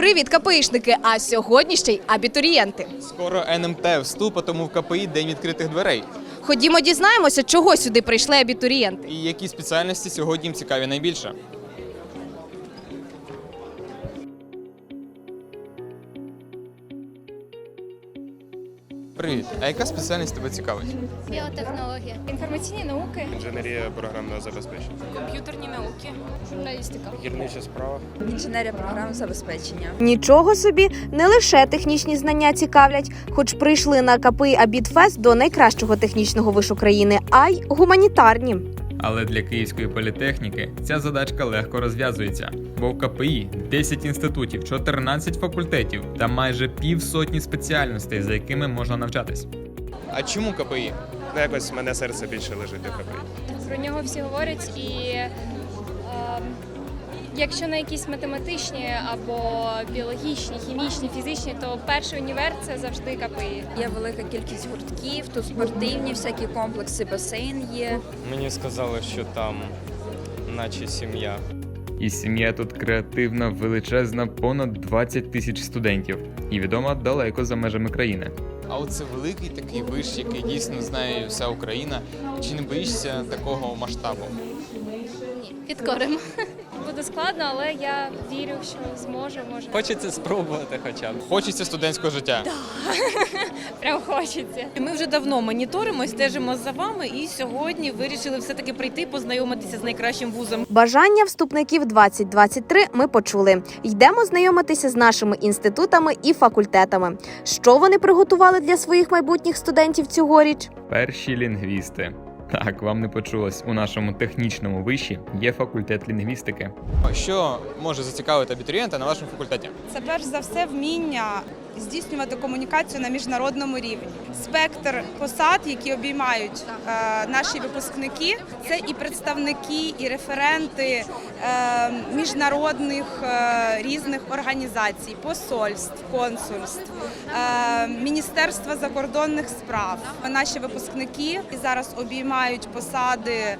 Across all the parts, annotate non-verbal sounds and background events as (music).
Привіт, КПІшники! А сьогодні ще й абітурієнти. Скоро НМТ вступ, а тому в КПІ день відкритих дверей. Ходімо, дізнаємося, чого сюди прийшли абітурієнти. І які спеціальності сьогодні їм цікаві найбільше. Привіт, а яка спеціальність тебе цікавить? Біотехнологія, інформаційні науки, Інженерія програмного забезпечення, комп'ютерні науки, журналістика. гірнича справа. Інженерія програмного забезпечення. Нічого собі, не лише технічні знання цікавлять, хоч прийшли на КПІ Абітфест до найкращого технічного вишу країни, а й гуманітарні. Але для Київської політехніки ця задачка легко розв'язується, бо в КПІ 10 інститутів, 14 факультетів та майже півсотні спеціальностей, за якими можна навчатись. А чому КПІ? Ну, якось мене серце більше лежить до КПІ. Про нього всі говорять і якщо на якісь математичні або біологічні, хімічні, фізичні, то перший універ це завжди КПІ. Є велика кількість гуртків, тут спортивні всякі комплекси, басейн є. Мені сказали, що там наче сім'я. І сім'я тут креативна, величезна, понад 20 тисяч студентів і відома далеко за межами країни. А оце великий такий виш, який дійсно знає вся Україна. Чи не боїшся такого масштабу? Ні, підкоримо. Буде складно, але я вірю, що зможу, може. Хочеться спробувати хоча б. Хочеться студентського життя. (laughs) Прям хочеться. Ми вже давно моніторимо, стежимо за вами, і сьогодні вирішили все-таки прийти познайомитися з найкращим вузом. Бажання вступників 2023 ми почули. Йдемо знайомитися з нашими інститутами і факультетами. Що вони приготували для своїх майбутніх студентів цьогоріч? Перші лінгвісти. Так, вам не почулось. У нашому технічному виші є факультет лінгвістики. Що може зацікавити абітурієнта на вашому факультеті? Це перш за все вміння здійснювати комунікацію на міжнародному рівні. Спектр посад, які обіймають е, наші випускники, це і представники, і референти е, міжнародних е, різних організацій, посольств, консульств, Міністерства закордонних справ. Наші випускники і зараз обіймають посади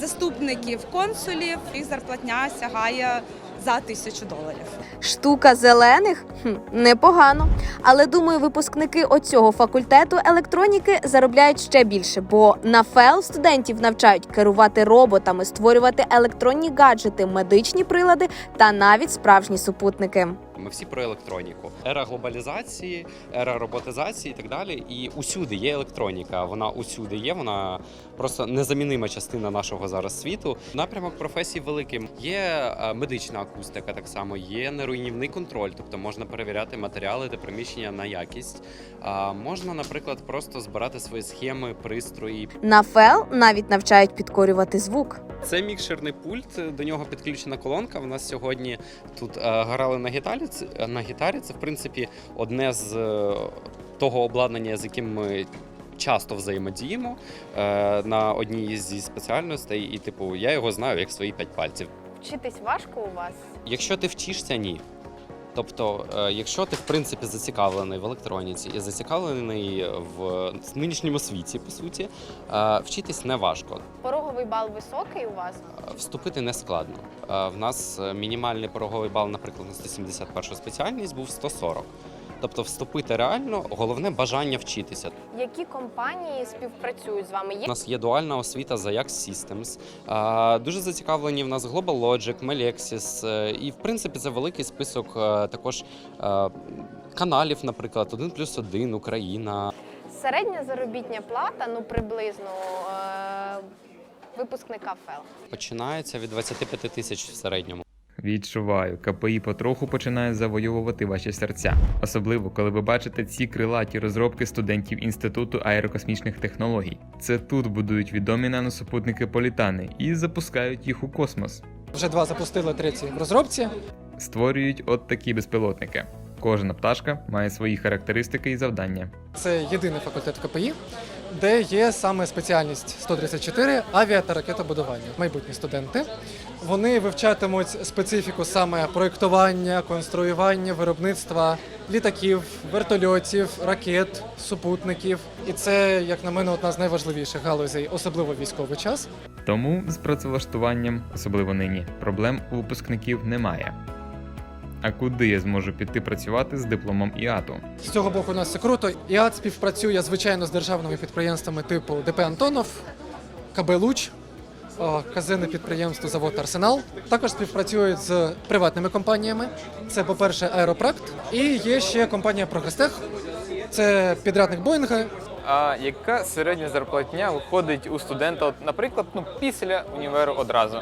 заступників консулів. Їх зарплатня сягає за тисячу доларів. Штука зелених? Хм, непогано. Але думаю, випускники оцього факультету електроніки заробляють ще більше, бо на ФЕЛ студентів навчають керувати роботами, створювати електронні гаджети, медичні прилади та навіть справжні супутники. Ми всі про електроніку. Ера глобалізації, ера роботизації і так далі. І усюди є електроніка. Вона усюди є. Вона просто незамінима частина нашого зараз світу. Напрямок професій великий. Є е, медична акустика, так само є неруйнівний контроль, тобто можна перевіряти матеріали та приміщення на якість. А можна, наприклад, просто збирати свої схеми, пристрої. На ФЕЛ навіть навчають підкорювати звук. Це мікшерний пульт. До нього підключена колонка. В нас сьогодні тут е, грали на гітарі. Це- На гітарі це в принципі одне з е, того обладнання, з яким ми. Часто взаємодіємо е, на одній зі спеціальностей, і типу я його знаю як свої п'ять пальців. Вчитись важко у вас? Якщо ти вчишся, ні. Тобто, е, якщо ти в принципі зацікавлений в електроніці і зацікавлений в нинішньому світі, по суті, е, вчитись не важко. Пороговий бал високий у вас? Вступити не складно. Е, В нас е, мінімальний пороговий бал, наприклад, на 171 спеціальність був 140. Тобто вступити реально, головне бажання вчитися. Які компанії співпрацюють з вами? У нас є дуальна освіта за Yax Systems. Дуже зацікавлені в нас Global Logic, Melexis. е, І в принципі це великий список е, також е, каналів, наприклад, 1 плюс 1, Україна. Середня заробітня плата, ну приблизно е, випускника ФЕЛ. Починається від 25 тисяч в середньому. Відчуваю, КПІ потроху починає завоювати ваші серця, особливо коли ви бачите ці крилаті розробки студентів Інституту аерокосмічних технологій. Це тут будують відомі наносупутники політани і запускають їх у космос. Вже два запустили третій в розробці. Створюють от такі безпілотники. Кожна пташка має свої характеристики і завдання. Це єдиний факультет КПІ, де є саме спеціальність 134 авіа та ракетобудування. Майбутні студенти. Вони вивчатимуть специфіку саме проєктування, конструювання, виробництва літаків, вертольотів, ракет, супутників. І це, як на мене, одна з найважливіших галузей, особливо військовий час. Тому з працевлаштуванням, особливо нині, проблем у випускників немає. А куди я зможу піти працювати з дипломом ІАТу? З цього боку у нас все круто. ІАД співпрацює, звичайно, з державними підприємствами типу ДП Антонов, КБ Луч, о, підприємство завод Арсенал. Також співпрацюють з приватними компаніями. Це, по-перше, Аеропракт. І є ще компанія Прогрестех. Це підрядник Боїнга. А яка середня зарплатня виходить у студента, от, наприклад, ну після універу одразу?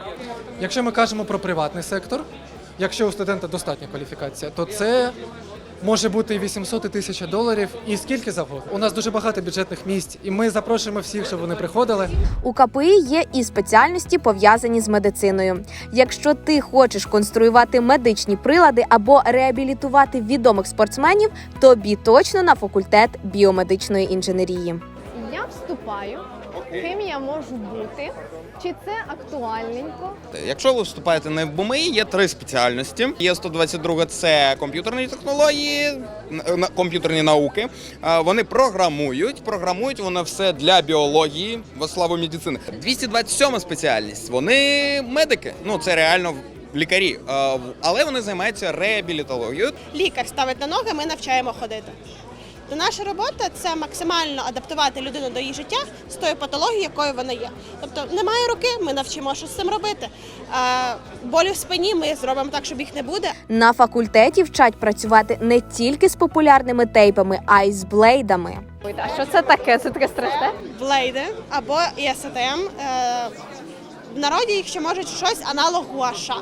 Якщо ми кажемо про приватний сектор, якщо у студента достатня кваліфікація, то це може бути і 800 і 1000 доларів, і скільки завгодно. У нас дуже багато бюджетних місць, і ми запрошуємо всіх, щоб вони приходили. У КПІ є і спеціальності пов'язані з медициною. Якщо ти хочеш конструювати медичні прилади або реабілітувати відомих спортсменів, тобі точно на факультет біомедичної інженерії. Я вступаю. Ким я можу бути? Чи це актуальненько? Якщо ви вступаєте на БМІ, є три спеціальності. Є 122 це комп'ютерні технології, комп'ютерні науки. Вони програмують, програмують воно все для біології, во славу медицини. 227 спеціальність. Вони медики. Ну це реально лікарі, але вони займаються реабілітологією. Лікар ставить на ноги, ми навчаємо ходити. То наша робота це максимально адаптувати людину до її життя з тою патологією, якою вона є. Тобто немає руки, ми навчимо, що з цим робити. А, болі в спині ми зробимо так, щоб їх не буде. На факультеті вчать працювати не тільки з популярними тейпами, а й з блейдами. А що це таке? Це таке страшне? Блейди або ІСТМ. Е, в народі їх ще можуть щось аналог гуаша.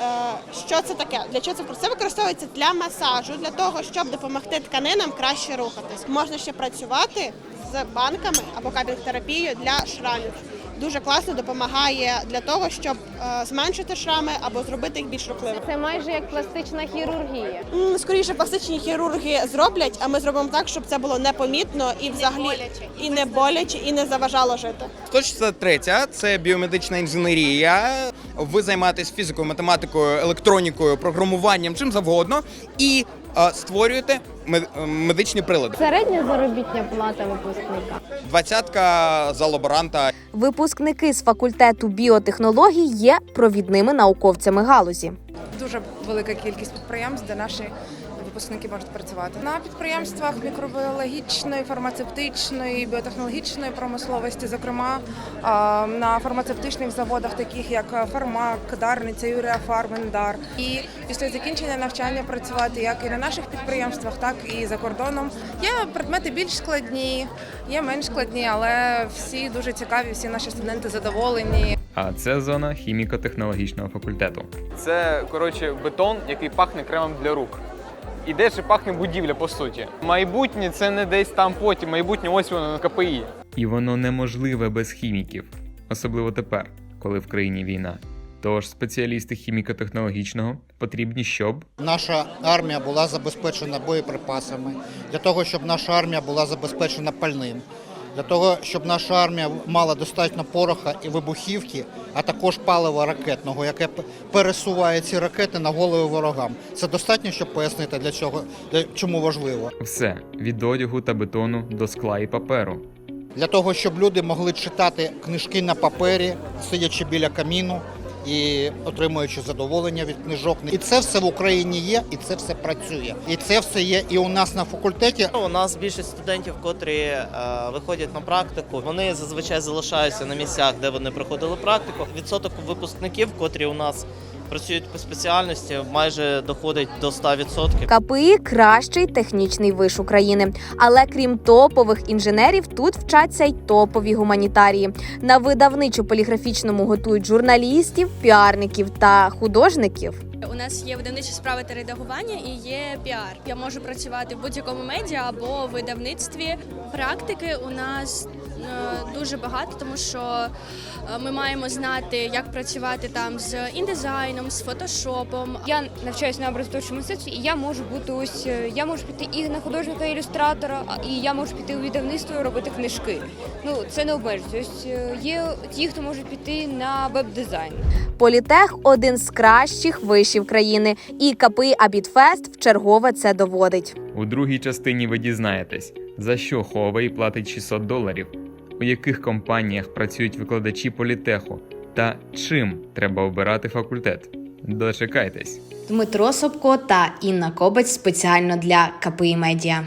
Е, Що це таке? Для чого це це використовується для масажу, для того, щоб допомогти тканинам краще рухатись. Можна ще працювати з банками або кабінг-терапією для шрамів. Дуже класно допомагає для того, щоб е, зменшити шрами або зробити їх більш рухливими. Це майже як пластична хірургія. Скоріше пластичні хірурги зроблять, а ми зробимо так, щоб це було непомітно і взагалі і не боляче, і не заважало жити. 163 це біомедична інженерія. Ви займаєтесь фізикою, математикою, електронікою, програмуванням, чим завгодно, і е, створюєте е, медичні прилади. Середня заробітня плата випускника. Двадцятка за лаборанта. Випускники з факультету біотехнологій є провідними науковцями галузі. Дуже велика кількість підприємств, де наші випускники можуть працювати. На підприємствах мікробіологічної, фармацевтичної, біотехнологічної промисловості, зокрема на фармацевтичних заводах, таких як Фармак, Дарниця, Юрія Фармендар. І після закінчення навчання працювати як і на наших підприємствах, так і за кордоном. Є предмети більш складні, є менш складні, але всі дуже цікаві, всі наші студенти задоволені. А це зона хіміко-технологічного факультету. Це коротше бетон, який пахне кремом для рук. І де ж пахне будівля, по суті. Майбутнє це не десь там потім, майбутнє ось воно на КПІ. І воно неможливе без хіміків, особливо тепер, коли в країні війна. Тож спеціалісти хіміко-технологічного потрібні, щоб Наша армія була забезпечена боєприпасами, для того, щоб наша армія була забезпечена пальним, для того, щоб наша армія мала достатньо пороха і вибухівки, а також палива ракетного, яке пересуває ці ракети на голови ворогам. Це достатньо, щоб пояснити для чого для чому важливо. все від одягу та бетону до скла і паперу. Для того, щоб люди могли читати книжки на папері, сидячи біля каміну і отримуючи задоволення від книжок. І це все в Україні є, і це все працює. І це все є і у нас на факультеті. У нас більшість студентів, котрі е, виходять на практику, вони зазвичай залишаються на місцях, де вони проходили практику. Відсоток випускників, котрі у нас працюють по спеціальності, майже доходить до 100%. КПІ кращий технічний виш України. Але крім топових інженерів, тут вчаться й топові гуманітарії. На видавничо-поліграфічному готують журналістів, піарників та художників. У нас є видавничі справи та редагування і є піар. Я можу працювати в будь-якому медіа або видавництві. Практики у нас дуже багато, тому що е, ми маємо знати, як працювати там з індизайном, з фотошопом. Я навчаюся на образотворчому мистецтві, і я можу бути ось е, я можу піти і на художника ілюстратора, і я можу піти у видавництво і робити книжки. Ну це не обмежується. Ось е, є ті, хто можуть піти на веб-дизайн. Політех один з кращих вишів країни, і КПІ Абітфест вчергове це доводить. У другій частині ви дізнаєтесь, за що Huawei платить 600 доларів, у яких компаніях працюють викладачі політеху та чим треба обирати факультет. Дочекайтесь. Дмитро Собко та Інна Кобець спеціально для КПІ Медіа.